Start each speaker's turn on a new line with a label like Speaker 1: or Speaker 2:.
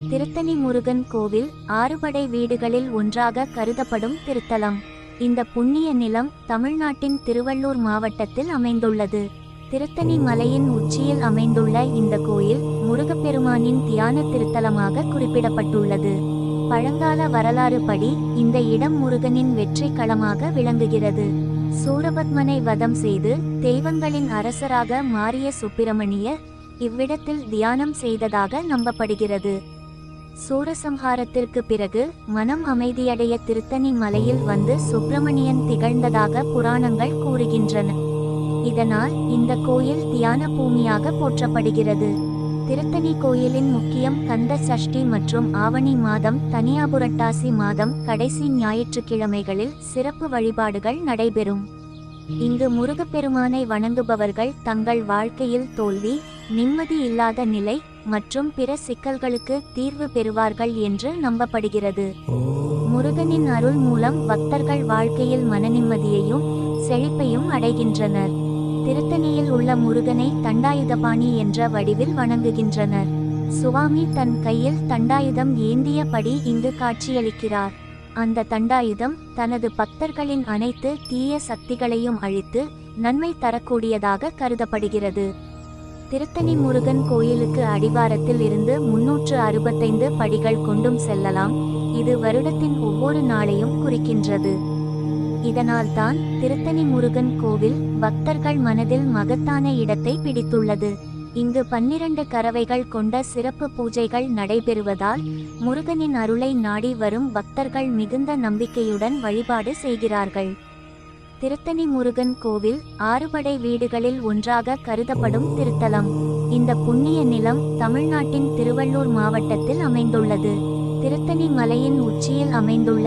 Speaker 1: திருத்தணி முருகன் கோவில் ஆறுபடை வீடுகளில் ஒன்றாக கருதப்படும் திருத்தலம். இந்த புண்ணிய நிலம் தமிழ்நாட்டின் திருவள்ளூர் மாவட்டத்தில் அமைந்துள்ளது. திருத்தணி மலையின் உச்சியில் அமைந்துள்ள இந்த கோயில் முருகப்பெருமானின் தியான திருத்தலமாக குறிப்பிடப்பட்டுள்ளது. பழங்கால வரலாறு படி இந்த இடம் முருகனின் வெற்றி களமாக விளங்குகிறது. சூரபத்மனை வதம் செய்து தெய்வங்களின் அரசராக மாறிய சுப்பிரமணியர் இவ்விடத்தில் தியானம் செய்ததாக நம்பப்படுகிறது. சூரசம்ஹாரத்திற்கு பிறகு மனம் அமைதியடைய திருத்தணி மலையில் வந்து சுப்பிரமணியன் திகழ்ந்ததாக புராணங்கள் கூறுகின்றன. இதனால் இந்த கோயில் தியான பூமியாக போற்றப்படுகிறது. திருத்தணி கோயிலின் முக்கியம் கந்த சஷ்டி மற்றும் ஆவணி மாதம் தனியாபுரட்டாசி மாதம் கடைசி ஞாயிற்றுக்கிழமைகளில் சிறப்பு வழிபாடுகள் நடைபெறும். இங்கு முருகப்பெருமானை வணங்குபவர்கள் தங்கள் வாழ்க்கையில் தோல்வி நிம்மதி இல்லாத நிலை மற்றும் பிற சிக்கல்களுக்கு தீர்வு பெறுவார்கள் என்று நம்பப்படுகிறது. முருகனின் அருள் மூலம் பக்தர்கள் வாழ்க்கையில் மனநிம்மதியையும் செழிப்பையும் அடைகின்றனர். திருத்தணியில் உள்ள முருகனை தண்டாயுதபாணி என்ற வடிவில் வணங்குகின்றனர். சுவாமி தன் கையில் தண்டாயுதம் ஏந்தியபடி இங்கு காட்சியளிக்கிறார். அந்த தண்டாயுதம் தனது பக்தர்களின் அனைத்து தீய சக்திகளையும் அழித்து நன்மை தரக்கூடியதாக கருதப்படுகிறது. திருத்தணி முருகன் கோயிலுக்கு அடிவாரத்தில் இருந்து முன்னூற்று அறுபத்தைந்து படிகள் கொண்டும் செல்லலாம். இது வருடத்தின் ஒவ்வொரு நாளையும் குறிக்கின்றது. இதனால்தான் திருத்தணி முருகன் கோவில் பக்தர்கள் மனதில் மகத்தான இடத்தை பிடித்துள்ளது. இங்கு பன்னிரண்டு கறவைகள் கொண்ட சிறப்பு பூஜைகள் நடைபெறுவதால் முருகனின் அருளை நாடி வரும் பக்தர்கள் மிகுந்த நம்பிக்கையுடன் வழிபாடு செய்கிறார்கள். திருத்தணி முருகன் கோவில் ஆறுபடை வீடுகளில் ஒன்றாக கருதப்படும் திருத்தலம். இந்த புண்ணிய நிலம் தமிழ்நாட்டின் திருவள்ளூர் மாவட்டத்தில் அமைந்துள்ளது. திருத்தணி மலையின் உச்சியில் அமைந்துள்ள